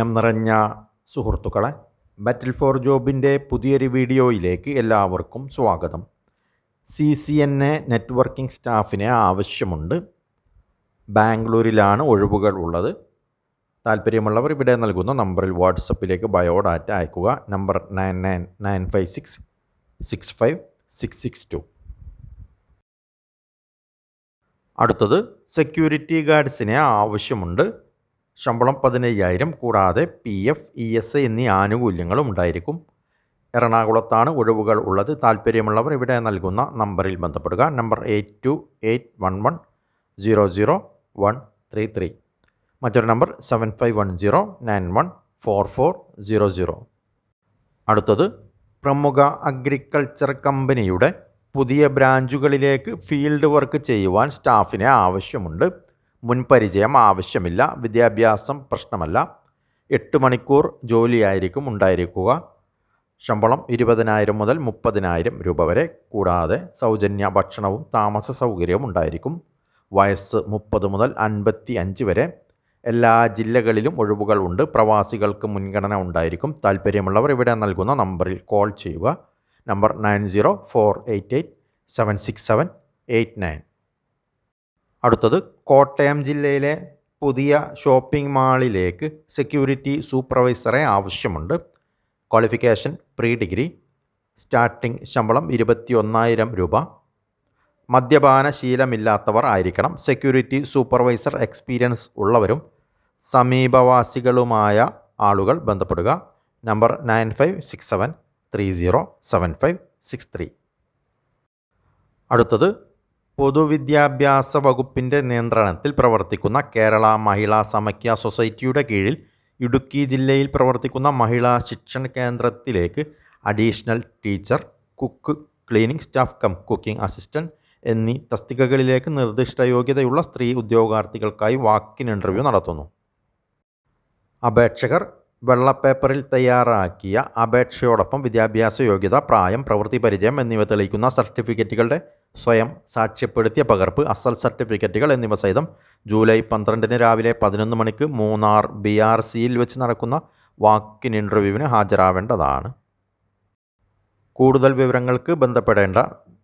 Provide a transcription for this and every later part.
പ്രിയം നിറഞ്ഞ സുഹൃത്തുക്കളെ ബാറ്റിൽ ഫോർ ജോബിന്റെ പുതിയൊരു വീഡിയോയിലേക്ക് എല്ലാവർക്കും സ്വാഗതം. C C N A networking സ്റ്റാഫിനെ ആവശ്യമുണ്ട്. ബാംഗ്ലൂരിലാണ് ഒഴിവുകൾ ഉള്ളത്. താല്പര്യമുള്ളവർ ഇവിടെ നൽകുന്ന നമ്പറിൽ വാട്സപ്പിലേക്ക് ബയോഡാറ്റ അയക്കുക. Number nine nine nine five six six five six six two. അടുത്തത് സെക്യൂരിറ്റി ഗാർഡ്സിനെ ആവശ്യമുണ്ട്. ശമ്പളം പതിനയ്യായിരം കൂടാതെ പി എഫ് ഇ എസ് എന്നീ ആനുകൂല്യങ്ങളും ഉണ്ടായിരിക്കും. എറണാകുളത്താണ് ഒഴിവുകൾ ഉള്ളത്. താല്പര്യമുള്ളവർ ഇവിടെ നൽകുന്ന നമ്പറിൽ ബന്ധപ്പെടുക. Number eight two eight one one zero zero one three three. മറ്റൊരു number seven five one zero nine one four four zero zero. അടുത്തത് പ്രമുഖ അഗ്രികൾച്ചർ കമ്പനിയുടെ പുതിയ ബ്രാഞ്ചുകളിലേക്ക് ഫീൽഡ് വർക്ക് ചെയ്യുവാൻ സ്റ്റാഫിനെ ആവശ്യമുണ്ട്. മുൻപരിചയം ആവശ്യമില്ല വിദ്യാഭ്യാസം പ്രശ്നമല്ല. എട്ട് മണിക്കൂർ ജോലിയായിരിക്കും ഉണ്ടായിരിക്കുക. ശമ്പളം ഇരുപതിനായിരം മുതൽ മുപ്പതിനായിരം രൂപ വരെ കൂടാതെ സൗജന്യ ഭക്ഷണവും താമസ സൗകര്യവും ഉണ്ടായിരിക്കും. വയസ്സ് മുപ്പത് മുതൽ അൻപത്തി അഞ്ച് വരെ. എല്ലാ ജില്ലകളിലും ഒഴിവുകൾ ഉണ്ട് പ്രവാസികൾക്ക് മുൻഗണന ഉണ്ടായിരിക്കും. താല്പര്യമുള്ളവർ ഇവിടെ നൽകുന്ന നമ്പറിൽ കോൾ ചെയ്യുക. Number nine zero four eight eight seven six seven eight nine. അടുത്തത് കോട്ടയം ജില്ലയിലെ പുതിയ ഷോപ്പിംഗ് മാളിലേക്ക് സെക്യൂരിറ്റി സൂപ്പർവൈസറെ ആവശ്യമുണ്ട്. ക്വാളിഫിക്കേഷൻ പ്രീ ഡിഗ്രി സ്റ്റാർട്ടിംഗ് ശമ്പളം ഇരുപത്തി ഒന്നായിരം രൂപ. മദ്യപാന ശീലമില്ലാത്തവർ ആയിരിക്കണം. സെക്യൂരിറ്റി സൂപ്പർവൈസർ എക്സ്പീരിയൻസ് ഉള്ളവരും സമീപവാസികളുമായ ആളുകൾ ബന്ധപ്പെടുക. Number nine five six seven three zero seven five six three. അടുത്തത് പൊതുവിദ്യാഭ്യാസ വകുപ്പിന്റെ നിയന്ത്രണത്തിൽ പ്രവർത്തിക്കുന്ന കേരള മഹിളാ സമക്യ സൊസൈറ്റിയുടെ കീഴിൽ ഇടുക്കി ജില്ലയിൽ പ്രവർത്തിക്കുന്ന മഹിളാ ശിക്ഷണ കേന്ദ്രത്തിലേക്ക് additional teacher cook cleaning staff cum cooking assistant എന്നീ തസ്തികകളിലേക്ക് നിർദ്ദിഷ്ട യോഗ്യതയുള്ള സ്ത്രീ ഉദ്യോഗാർത്ഥികൾക്കായി വാക്കിൻ ഇന്റർവ്യൂ നടത്തുന്നു. അപേക്ഷകർ വെള്ളപ്പേപ്പറിൽ തയ്യാറാക്കിയ അപേക്ഷയോടൊപ്പം വിദ്യാഭ്യാസ യോഗ്യത പ്രായം പ്രവൃത്തി പരിചയം എന്നിവ തെളിയിക്കുന്ന സർട്ടിഫിക്കറ്റുകളുടെ സ്വയം സാക്ഷ്യപ്പെടുത്തിയ പകർപ്പ് അസൽ സർട്ടിഫിക്കറ്റുകൾ എന്നിവ സഹിതം ജൂലൈ പന്ത്രണ്ടിന് രാവിലെ പതിനൊന്ന് മണിക്ക് മൂന്നാർ ബി ആർ സിയിൽ വെച്ച് നടക്കുന്ന വാക്കിൻ ഇന്റർവ്യൂവിന് ഹാജരാവേണ്ടതാണ്. കൂടുതൽ വിവരങ്ങൾക്ക് ബന്ധപ്പെടേണ്ട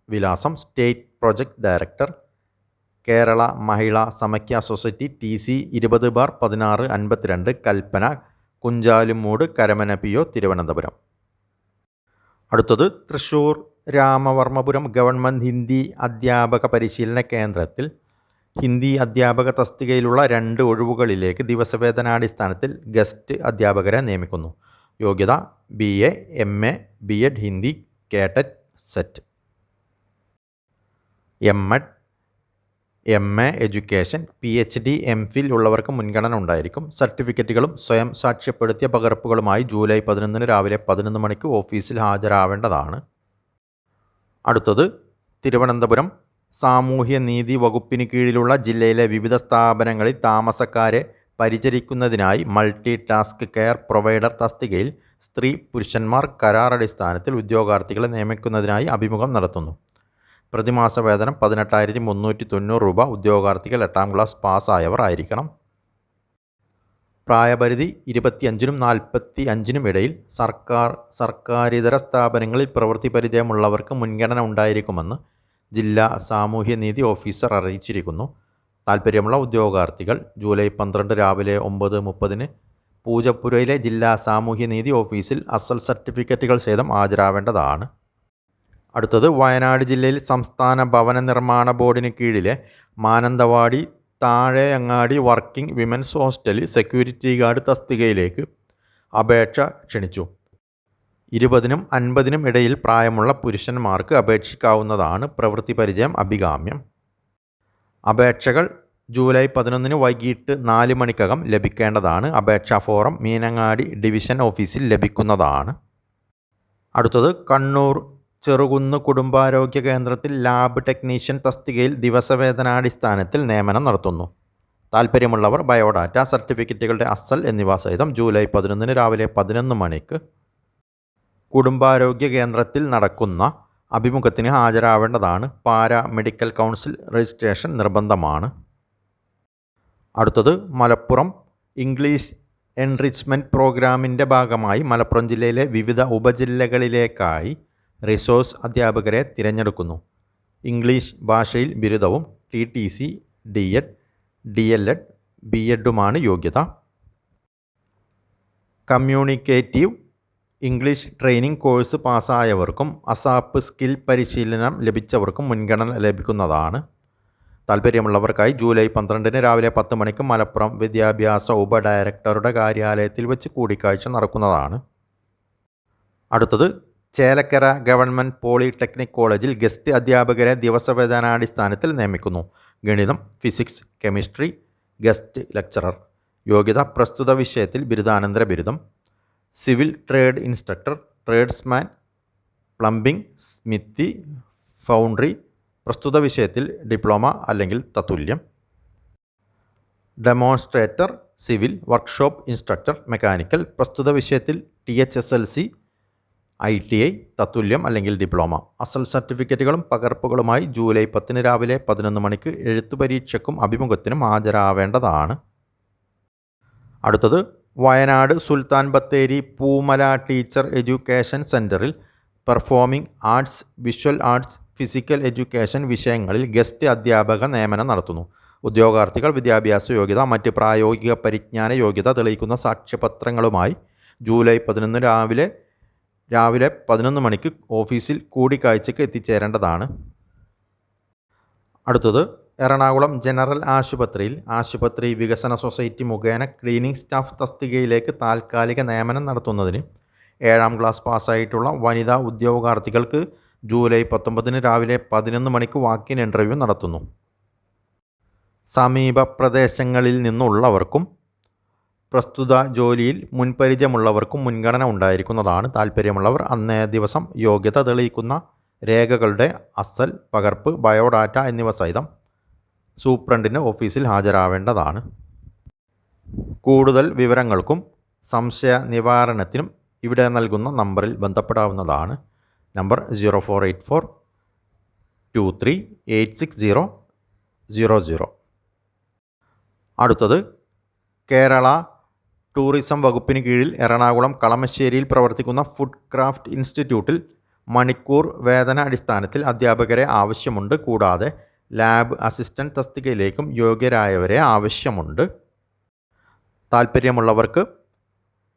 വിലാസം state project director Kerala Mahila Samakhya society T C ഇരുപത് ബാർ പതിനാറ് അൻപത്തിരണ്ട് കൽപ്പന കുഞ്ചാലുമൂട് കരമന പി ഒ തിരുവനന്തപുരം. അടുത്തത് തൃശ്ശൂർ രാമവർമ്മപുരം ഗവൺമെന്റ് ഹിന്ദി അധ്യാപക പരിശീലന കേന്ദ്രത്തിൽ ഹിന്ദി അധ്യാപക തസ്തികയിലുള്ള രണ്ട് ഒഴിവുകളിലേക്ക് ദിവസവേതനാടിസ്ഥാനത്തിൽ ഗസ്റ്റ് അധ്യാപകരെ നിയമിക്കുന്നു. യോഗ്യത B A M A B Ed Hindi KTET SET. M Ed M A education P H D M Phil ഉള്ളവർക്ക് മുൻഗണന ഉണ്ടായിരിക്കും. സർട്ടിഫിക്കറ്റുകളും സ്വയം സാക്ഷ്യപ്പെടുത്തിയ പകർപ്പുകളുമായി ജൂലൈ പതിനൊന്നിന് രാവിലെ പതിനൊന്ന് മണിക്ക് ഓഫീസിൽ ഹാജരാവേണ്ടതാണ്. അടുത്തത് തിരുവനന്തപുരം സാമൂഹ്യനീതി വകുപ്പിന് കീഴിലുള്ള ജില്ലയിലെ വിവിധ സ്ഥാപനങ്ങളിൽ താമസക്കാരെ പരിചരിക്കുന്നതിനായി മൾട്ടി ടാസ്ക് കെയർ പ്രൊവൈഡർ തസ്തികയിൽ സ്ത്രീ പുരുഷന്മാർ കരാർ അടിസ്ഥാനത്തിൽ ഉദ്യോഗാർത്ഥികളെ നിയമിക്കുന്നതിനായി അഭിമുഖം നടത്തുന്നു. പ്രതിമാസ വേതനം പതിനെട്ടായിരത്തി മുന്നൂറ്റി തൊണ്ണൂറ് രൂപ. ഉദ്യോഗാർത്ഥികൾ എട്ടാം ക്ലാസ് പാസ്സായവർ ആയിരിക്കണം. പ്രായപരിധി ഇരുപത്തിയഞ്ചിനും നാൽപ്പത്തി അഞ്ചിനും ഇടയിൽ സർക്കാർ സർക്കാരിതര സ്ഥാപനങ്ങളിൽ പ്രവൃത്തി പരിചയമുള്ളവർക്ക് മുൻഗണന ഉണ്ടായിരിക്കുമെന്ന് ജില്ലാ സാമൂഹ്യനീതി ഓഫീസർ അറിയിച്ചിരിക്കുന്നു. താൽപ്പര്യമുള്ള ഉദ്യോഗാർത്ഥികൾ ജൂലൈ പന്ത്രണ്ട് രാവിലെ ഒമ്പത് മുപ്പതിന് പൂജപ്പുരയിലെ ജില്ലാ സാമൂഹ്യനീതി ഓഫീസിൽ അസൽ സർട്ടിഫിക്കറ്റുകൾ സഹിതം ഹാജരാവേണ്ടതാണ്. അടുത്തത് വയനാട് ജില്ലയിൽ സംസ്ഥാന ഭവന നിർമ്മാണ ബോർഡിന് കീഴിലെ മാനന്തവാടി താഴെയങ്ങാടി വർക്കിംഗ് വിമൻസ് ഹോസ്റ്റലിൽ സെക്യൂരിറ്റി ഗാർഡ് തസ്തികയിലേക്ക് അപേക്ഷ ക്ഷണിച്ചു. ഇരുപതിനും അൻപതിനും ഇടയിൽ പ്രായമുള്ള പുരുഷന്മാർക്ക് അപേക്ഷിക്കാവുന്നതാണ് പ്രവൃത്തി പരിചയം അഭികാമ്യം. അപേക്ഷകൾ ജൂലൈ പതിനൊന്നിന് വൈകിട്ട് നാല് മണിക്കകം ലഭിക്കേണ്ടതാണ്. അപേക്ഷാ ഫോറം മീനങ്ങാടി ഡിവിഷൻ ഓഫീസിൽ ലഭിക്കുന്നതാണ്. അടുത്തത് കണ്ണൂർ ചെറുകുന്ന് കുടുംബാരോഗ്യ കേന്ദ്രത്തിൽ ലാബ് ടെക്നീഷ്യൻ തസ്തികയിൽ ദിവസവേതനാടിസ്ഥാനത്തിൽ നിയമനം നടത്തുന്നു. താൽപ്പര്യമുള്ളവർ ബയോഡാറ്റ സർട്ടിഫിക്കറ്റുകളുടെ അസൽ എന്നിവ സഹിതം ജൂലൈ പതിനൊന്നിന് രാവിലെ പതിനൊന്ന് മണിക്ക് കുടുംബാരോഗ്യ കേന്ദ്രത്തിൽ നടക്കുന്ന അഭിമുഖത്തിന് ഹാജരാവേണ്ടതാണ്. പാരാ മെഡിക്കൽ കൗൺസിൽ രജിസ്ട്രേഷൻ നിർബന്ധമാണ്. അടുത്തത് മലപ്പുറം ഇംഗ്ലീഷ് എൻറിച്ച്മെന്റ് പ്രോഗ്രാമിന്റെ ഭാഗമായി മലപ്പുറം ജില്ലയിലെ വിവിധ ഉപജില്ലകളിലേക്കായി റിസോഴ്സ് അധ്യാപകരെ തിരഞ്ഞെടുക്കുന്നു. ഇംഗ്ലീഷ് ഭാഷയിൽ ബിരുദവും T T C D Ed D El Ed B എഡുമാണ് യോഗ്യത. കമ്മ്യൂണിക്കേറ്റീവ് ഇംഗ്ലീഷ് ട്രെയിനിങ് കോഴ്സ് പാസ്സായവർക്കും അസാപ്പ് സ്കിൽ പരിശീലനം ലഭിച്ചവർക്കും മുൻഗണന ലഭിക്കുന്നതാണ്. താല്പര്യമുള്ളവർക്കായി ജൂലൈ പന്ത്രണ്ടിന് രാവിലെ പത്ത് മണിക്ക് മലപ്പുറം വിദ്യാഭ്യാസ ഉപഡയറക്ടറുടെ കാര്യാലയത്തിൽ വെച്ച് കൂടിക്കാഴ്ച നടക്കുന്നതാണ്. അടുത്തത് ചേലക്കര ഗവൺമെന്റ് പോളിടെക്നിക് കോളേജിൽ ഗസ്റ്റ് അധ്യാപകരെ ദിവസവേതനാടിസ്ഥാനത്തിൽ നിയമിക്കുന്നു. ഗണിതം ഫിസിക്സ് കെമിസ്ട്രി ഗസ്റ്റ് ലെക്ചറർ. യോഗ്യത പ്രസ്തുത വിഷയത്തിൽ ബിരുദാനന്തര ബിരുദം. Civil trade instructor tradesman plumbing smithy foundry പ്രസ്തുത വിഷയത്തിൽ ഡിപ്ലോമ അല്ലെങ്കിൽ തത്തുല്യം. Demonstrator civil workshop instructor mechanical പ്രസ്തുത വിഷയത്തിൽ T H S L C I T I തത്തുല്യം അല്ലെങ്കിൽ ഡിപ്ലോമ. അസൽ സർട്ടിഫിക്കറ്റുകളും പകർപ്പുകളുമായി ജൂലൈ പത്തിന് രാവിലെ പതിനൊന്ന് മണിക്ക് എഴുത്തു പരീക്ഷയ്ക്കും അഭിമുഖത്തിനും ഹാജരാവേണ്ടതാണ്. അടുത്തത് വയനാട് സുൽത്താൻ ബത്തേരി പൂമല ടീച്ചർ എഡ്യൂക്കേഷൻ സെന്ററിൽ performing arts visual arts physical education വിഷയങ്ങളിൽ ഗസ്റ്റ് അധ്യാപക നിയമനം നടത്തുന്നു. ഉദ്യോഗാർത്ഥികൾ വിദ്യാഭ്യാസ യോഗ്യത മറ്റ് പ്രായോഗിക പരിജ്ഞാന യോഗ്യത തെളിയിക്കുന്ന സാക്ഷ്യപത്രങ്ങളുമായി ജൂലൈ പതിനൊന്ന് രാവിലെ രാവിലെ പതിനൊന്ന് മണിക്ക് ഓഫീസിൽ കൂടിക്കാഴ്ചയ്ക്ക് എത്തിച്ചേരേണ്ടതാണ്. അടുത്തത് എറണാകുളം ജനറൽ ആശുപത്രിയിൽ ആശുപത്രി വികസന സൊസൈറ്റി മുഖേന ക്ലീനിംഗ് സ്റ്റാഫ് തസ്തികയിലേക്ക് താൽക്കാലിക നിയമനം നടത്തുന്നതിന് ഏഴാം ക്ലാസ് പാസ്സായിട്ടുള്ള വനിതാ ഉദ്യോഗാർത്ഥികൾക്ക് ജൂലൈ പത്തൊമ്പതിന് രാവിലെ പതിനൊന്ന് മണിക്ക് വാക്കിൻ ഇന്റർവ്യൂ നടത്തുന്നു. സമീപ പ്രദേശങ്ങളിൽ നിന്നുള്ളവർക്കും പ്രസ്തുത ജോലിയിൽ മുൻപരിചയമുള്ളവർക്കും മുൻഗണന ഉണ്ടായിരിക്കുന്നതാണ് താല്പര്യമുള്ളവർ. അന്നേ ദിവസം യോഗ്യത തെളിയിക്കുന്ന രേഖകളുടെ അസൽ പകർപ്പ് ബയോഡാറ്റ എന്നിവ സഹിതം സൂപ്രണ്ടിന്റെ ഓഫീസിൽ ഹാജരാവേണ്ടതാണ്. കൂടുതൽ വിവരങ്ങൾക്കും സംശയ നിവാരണത്തിനും ഇവിടെ നൽകുന്ന നമ്പറിൽ ബന്ധപ്പെടാവുന്നതാണ്. Number zero four eight four two three eight six zero zero zero. അടുത്തത് കേരള ടൂറിസം വകുപ്പിന് കീഴിൽ എറണാകുളം കളമശ്ശേരിയിൽ പ്രവർത്തിക്കുന്ന ഫുഡ് ക്രാഫ്റ്റ് ഇൻസ്റ്റിറ്റ്യൂട്ടിൽ മണിക്കൂർ വേതന അടിസ്ഥാനത്തിൽ അധ്യാപകരെ ആവശ്യമുണ്ട്. കൂടാതെ ലാബ് അസിസ്റ്റന്റ് തസ്തികയിലേക്കും യോഗ്യരായവരെ ആവശ്യമുണ്ട്. താൽപ്പര്യമുള്ളവർക്ക്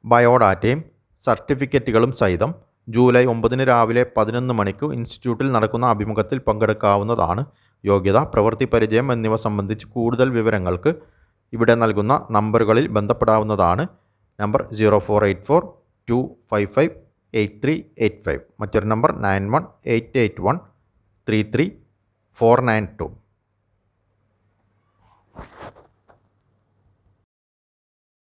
ബയോഡാറ്റയും സർട്ടിഫിക്കറ്റുകളും സഹിതം ജൂലൈ ഒമ്പതിന് രാവിലെ പതിനൊന്ന് മണിക്ക് ഇൻസ്റ്റിറ്റ്യൂട്ടിൽ നടക്കുന്ന അഭിമുഖത്തിൽ പങ്കെടുക്കാവുന്നതാണ്. യോഗ്യത പ്രവൃത്തി പരിചയം എന്നിവ സംബന്ധിച്ച് കൂടുതൽ വിവരങ്ങൾക്ക് ഇവിടെ നൽകുന്ന നമ്പറുകളിൽ ബന്ധപ്പെടാവുന്നതാണ്. Number zero four eight four two five five eight three eight five. മറ്റൊരു number nine one eight eight one three three four nine two.